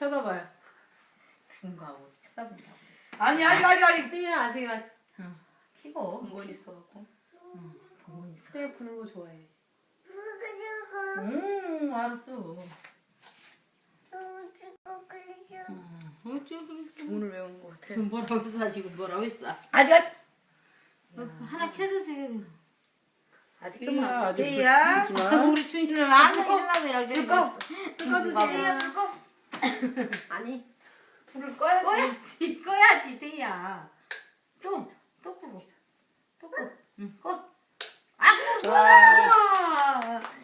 쳐다봐요. 누군가 어디 쳐다본다고. 아니 아니 아니 아니. 태희야 아직 아- 키고 건 있어갖고. 보고 있어. 태희 부는 거 좋아해. 음 알았어. 주문을 외우는 것 같아. 뭐라고 했어 지금 뭐라고 했어? 아직 아직. 하나. 아직 태희야, 끝만. 아직 태희야. 불 끄지 마. 우리 준이는 안 해주려고 이러지. 불 꺼. 불 꺼 주세요. 태희야 불 꺼. 아니. 불을 꺼야지. 꺼야지 꺼야지 태야. 또또 끄고 또 끄고. 응 꺼. 아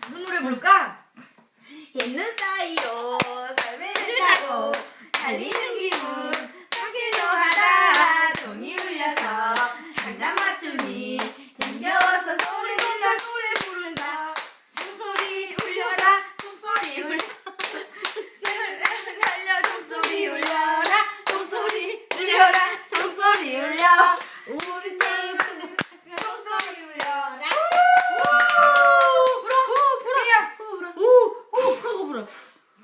무슨 노래 부를까? 있는 사이로 삶을 타고 달리는 기분 소개도 하다 돈이 울려서 장난 맞추니 힘겨워서 소리 불러 노래 부른다 종소리 울려라 종소리 울려 달려 종소리 울려라 종소리 울려라 종소리 울려 우리 삶은 종소리 울려라 불어 불어. 태야 불어. 오오 그러고 불어.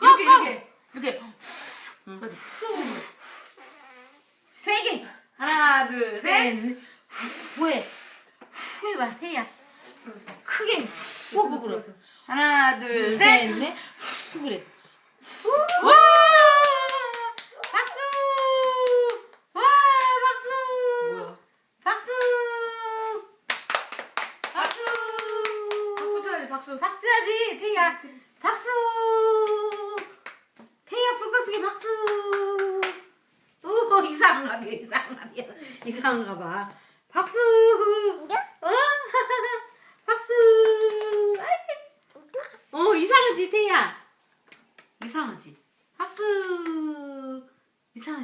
이렇게 이렇게. 이렇게. 그렇지. 세 개. 하나 둘셋. 셋. 후에. 후에 봐 태야. 크게. 후 불어. 하나 둘 셋 셋, 넷. 후 그래. 와 박수! 와 박수! 뭐야 박수! 박수 박수 박수 해야지 태야. 박수! 태야 불꽃쓰기 박수! 오 이상한가 봐 이상한가 봐 이상한가 봐. 박수! 어? 박수! 어 이상하지 태야. 이상하지. 박수! 이상하지.